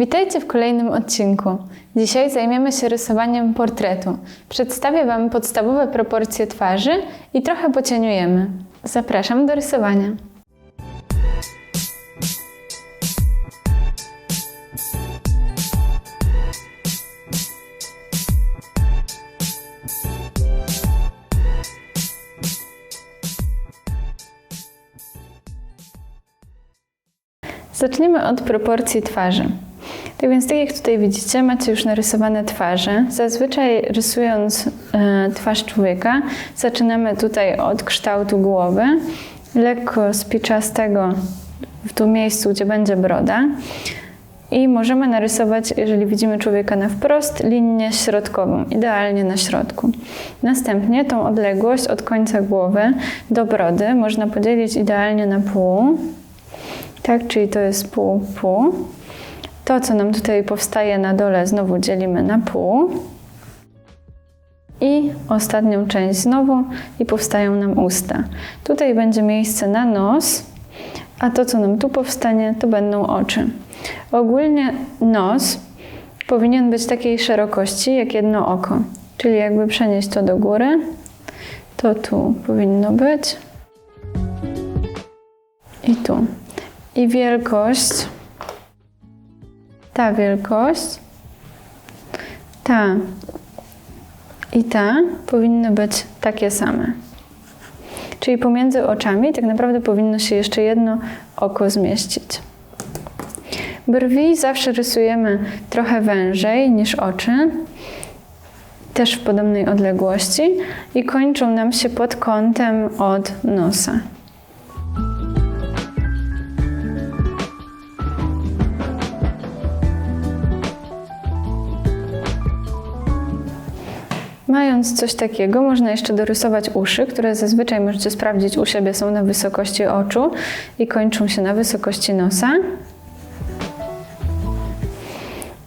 Witajcie w kolejnym odcinku. Dzisiaj zajmiemy się rysowaniem portretu. Przedstawię Wam podstawowe proporcje twarzy i trochę pocieniujemy. Zapraszam do rysowania. Zaczniemy od proporcji twarzy. Tak więc, tak jak tutaj widzicie, macie już narysowane twarze. Zazwyczaj rysując e, twarz człowieka, zaczynamy tutaj od kształtu głowy, lekko spiczastego w tym miejscu, gdzie będzie broda. I możemy narysować, jeżeli widzimy człowieka na wprost, linię środkową, idealnie na środku. Następnie tą odległość od końca głowy do brody można podzielić idealnie na pół. Tak, czyli to jest pół, pół. To, co nam tutaj powstaje na dole, znowu dzielimy na pół. I ostatnią część znowu i powstają nam usta. Tutaj będzie miejsce na nos, a to, co nam tu powstanie, to będą oczy. Ogólnie nos powinien być takiej szerokości jak jedno oko. Czyli jakby przenieść to do góry, to tu powinno być. I tu. I wielkość, ta wielkość, ta i ta powinny być takie same. Czyli pomiędzy oczami tak naprawdę powinno się jeszcze jedno oko zmieścić. Brwi zawsze rysujemy trochę wężej niż oczy, też w podobnej odległości i kończą nam się pod kątem od nosa. Mając coś takiego, można jeszcze dorysować uszy, które zazwyczaj możecie sprawdzić u siebie są na wysokości oczu i kończą się na wysokości nosa.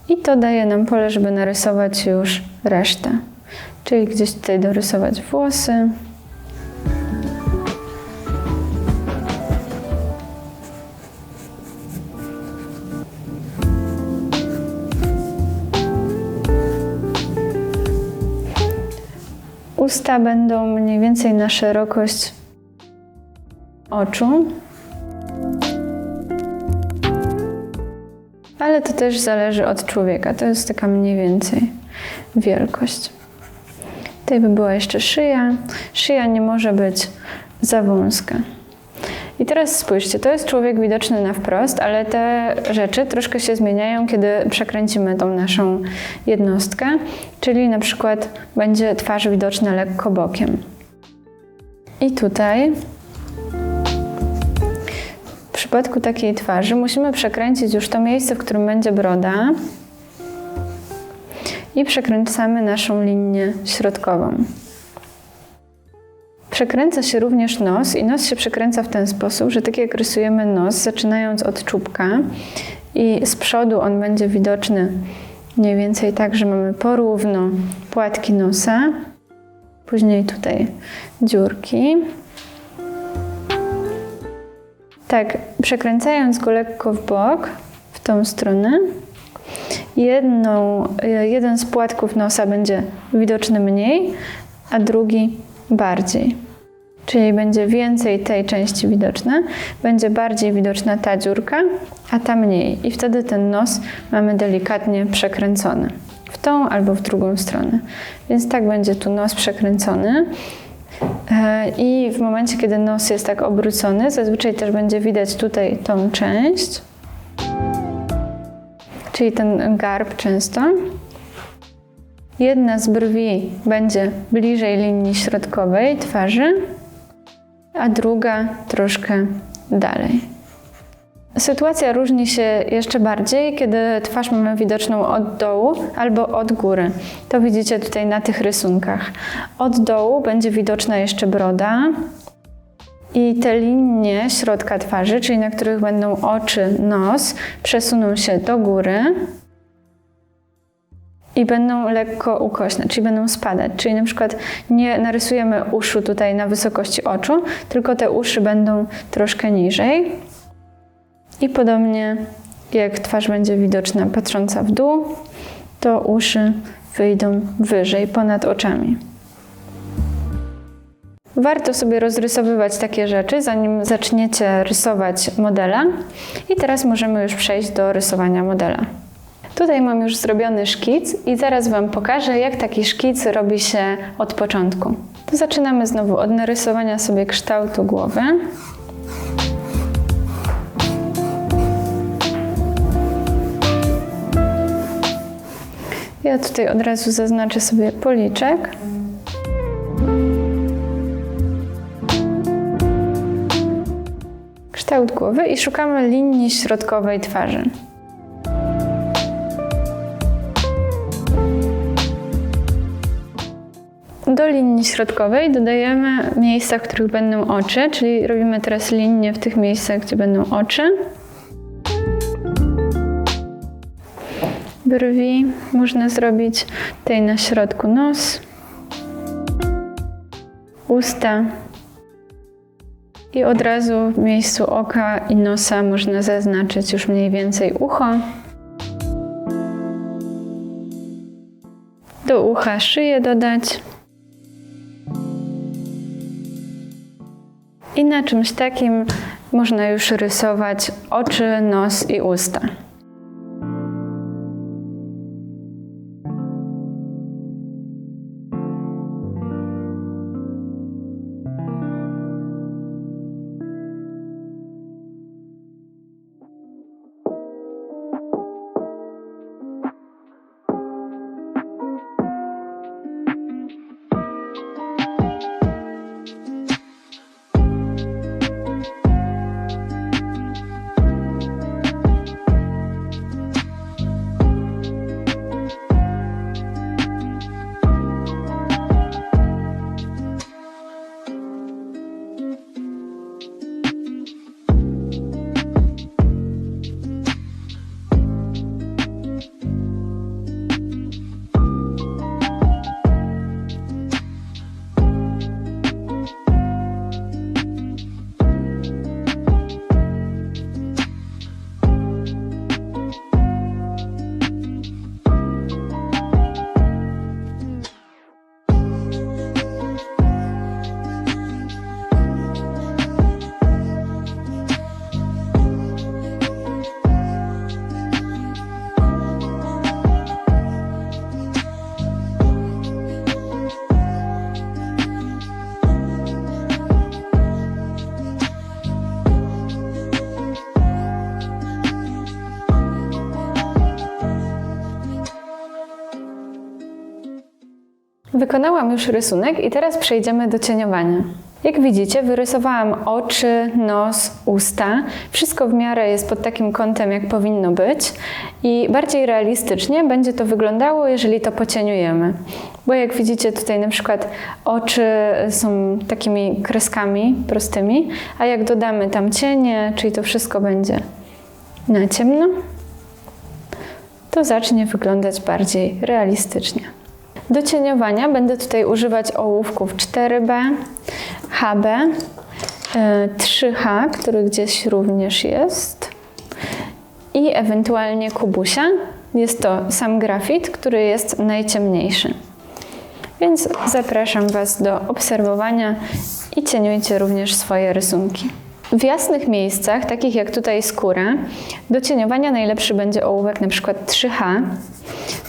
I to daje nam pole, żeby narysować już resztę. Czyli gdzieś tutaj dorysować włosy. Usta będą mniej więcej na szerokość oczu. Ale to też zależy od człowieka. To jest taka mniej więcej wielkość. Tutaj by była jeszcze szyja. Szyja nie może być za wąska. I teraz spójrzcie, to jest człowiek widoczny na wprost, ale te rzeczy troszkę się zmieniają, kiedy przekręcimy tą naszą jednostkę, czyli na przykład będzie twarz widoczna lekko bokiem. I tutaj w przypadku takiej twarzy musimy przekręcić już to miejsce, w którym będzie broda i przekręcamy naszą linię środkową. Przekręca się również nos i nos się przekręca w ten sposób, że tak jak rysujemy nos, zaczynając od czubka i z przodu on będzie widoczny mniej więcej tak, że mamy porówno płatki nosa, później tutaj dziurki. Tak, przekręcając go lekko w bok, w tą stronę, jedną, jeden z płatków nosa będzie widoczny mniej, a drugi bardziej. Czyli będzie więcej tej części widoczna, będzie bardziej widoczna ta dziurka, a ta mniej. I wtedy ten nos mamy delikatnie przekręcony w tą albo w drugą stronę. Więc tak będzie tu nos przekręcony. E, I w momencie, kiedy nos jest tak obrócony, zazwyczaj też będzie widać tutaj tą część, czyli ten garb często. Jedna z brwi będzie bliżej linii środkowej twarzy, a druga troszkę dalej. Sytuacja różni się jeszcze bardziej, kiedy twarz mamy widoczną od dołu albo od góry. To widzicie tutaj na tych rysunkach. Od dołu będzie widoczna jeszcze broda i te linie środka twarzy, czyli na których będą oczy, nos, przesuną się do góry i będą lekko ukośne, czyli będą spadać. Czyli na przykład nie narysujemy uszu tutaj na wysokości oczu, tylko te uszy będą troszkę niżej. I podobnie jak twarz będzie widoczna patrząca w dół, to uszy wyjdą wyżej, ponad oczami. Warto sobie rozrysowywać takie rzeczy, zanim zaczniecie rysować modela. I teraz możemy już przejść do rysowania modela. Tutaj mam już zrobiony szkic i zaraz Wam pokażę, jak taki szkic robi się od początku. To zaczynamy znowu od narysowania sobie kształtu głowy. Ja tutaj od razu zaznaczę sobie policzek. Kształt głowy i szukamy linii środkowej twarzy. Linii środkowej dodajemy miejsca, w których będą oczy, czyli robimy teraz linię w tych miejscach, gdzie będą oczy. Brwi można zrobić tutaj na środku nos, usta i od razu w miejscu oka i nosa można zaznaczyć już mniej więcej ucho. Do ucha szyję dodać. I na czymś takim można już rysować oczy, nos i usta. Wykonałam już rysunek i teraz przejdziemy do cieniowania. Jak widzicie, wyrysowałam oczy, nos, usta. Wszystko w miarę jest pod takim kątem, jak powinno być. I bardziej realistycznie będzie to wyglądało, jeżeli to pocieniujemy. Bo jak widzicie tutaj na przykład oczy są takimi kreskami prostymi, a jak dodamy tam cienie, czyli to wszystko będzie na ciemno, to zacznie wyglądać bardziej realistycznie. Do cieniowania będę tutaj używać ołówków 4B, HB, e, 3H, który gdzieś również jest i ewentualnie kubusia. Jest to sam grafit, który jest najciemniejszy. Więc zapraszam Was do obserwowania i cieniujcie również swoje rysunki. W jasnych miejscach, takich jak tutaj skóra, do cieniowania najlepszy będzie ołówek przykład 3H,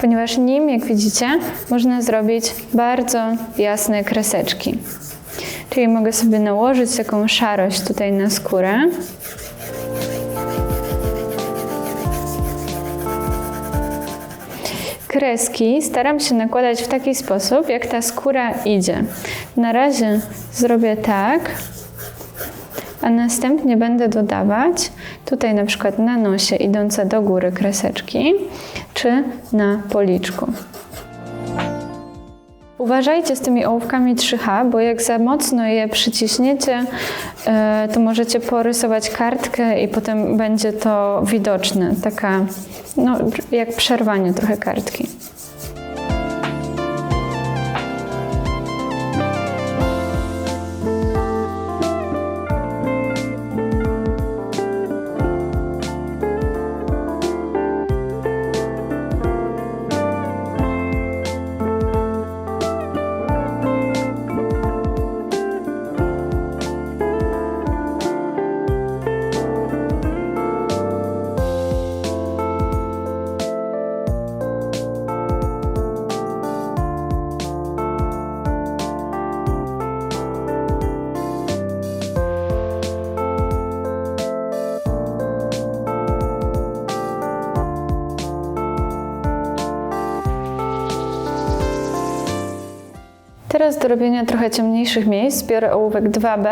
ponieważ nim, jak widzicie, można zrobić bardzo jasne kreseczki. Czyli mogę sobie nałożyć taką szarość tutaj na skórę. Kreski staram się nakładać w taki sposób, jak ta skóra idzie. Na razie zrobię tak, a następnie będę dodawać tutaj na przykład na nosie idące do góry kreseczki, czy na policzku. Uważajcie z tymi ołówkami 3H, bo jak za mocno je przyciśniecie, e, to możecie porysować kartkę i potem będzie to widoczne. Taka, no, jak przerwanie trochę kartki. Teraz do robienia trochę ciemniejszych miejsc biorę ołówek 2B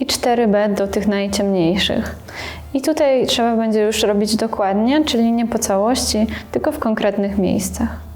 i 4B do tych najciemniejszych. I tutaj trzeba będzie już robić dokładnie, czyli nie po całości, tylko w konkretnych miejscach.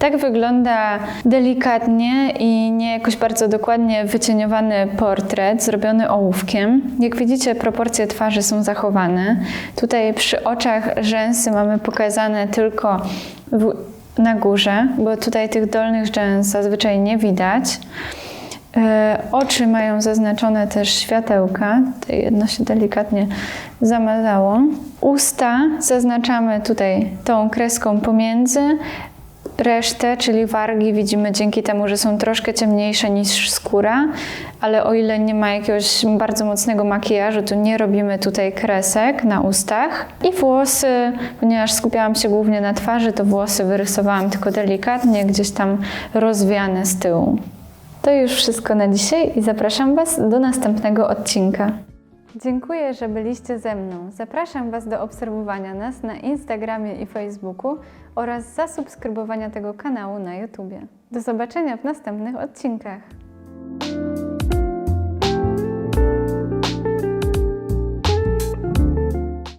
Tak wygląda delikatnie i nie jakoś bardzo dokładnie wycieniowany portret zrobiony ołówkiem. Jak widzicie, proporcje twarzy są zachowane. Tutaj przy oczach rzęsy mamy pokazane tylko w, na górze, bo tutaj tych dolnych rzęs zazwyczaj nie widać. E, Oczy mają zaznaczone też światełka. Tutaj jedno się delikatnie zamazało. Usta zaznaczamy tutaj tą kreską pomiędzy. Resztę, czyli wargi, widzimy dzięki temu, że są troszkę ciemniejsze niż skóra, ale o ile nie ma jakiegoś bardzo mocnego makijażu, to nie robimy tutaj kresek na ustach. I włosy, ponieważ skupiałam się głównie na twarzy, to włosy wyrysowałam tylko delikatnie, gdzieś tam rozwiane z tyłu. To już wszystko na dzisiaj i zapraszam Was do następnego odcinka. Dziękuję, że byliście ze mną. Zapraszam Was do obserwowania nas na Instagramie i Facebooku oraz zasubskrybowania tego kanału na YouTube. Do zobaczenia w następnych odcinkach.